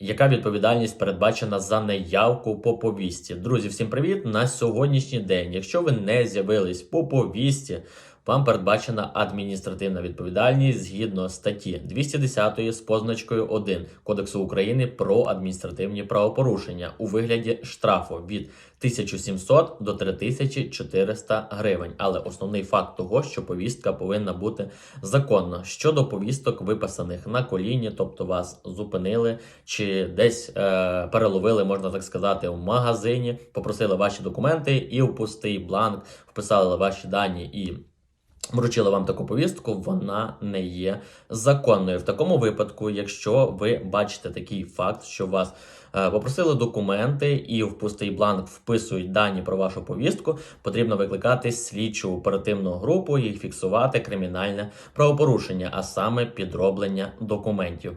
Яка відповідальність передбачена за неявку по повісті? Друзі, всім привіт! На сьогоднішній день, якщо ви не з'явились по повісті, вам передбачена адміністративна відповідальність згідно статті 210 з позначкою 1 Кодексу України про адміністративні правопорушення у вигляді штрафу від 1700 до 3400 гривень. Але основний факт того, що повістка повинна бути законна. Щодо повісток, виписаних на коліні, тобто вас зупинили чи десь е, переловили, можна так сказати, в магазині, попросили ваші документи і в пустий бланк вписали ваші дані і. Вручили вам таку повістку, вона не є законною. В такому випадку, якщо ви бачите такий факт, що вас е, попросили документи і в пустий бланк вписують дані про вашу повістку, потрібно викликати слідчу оперативну групу і фіксувати кримінальне правопорушення, а саме підроблення документів.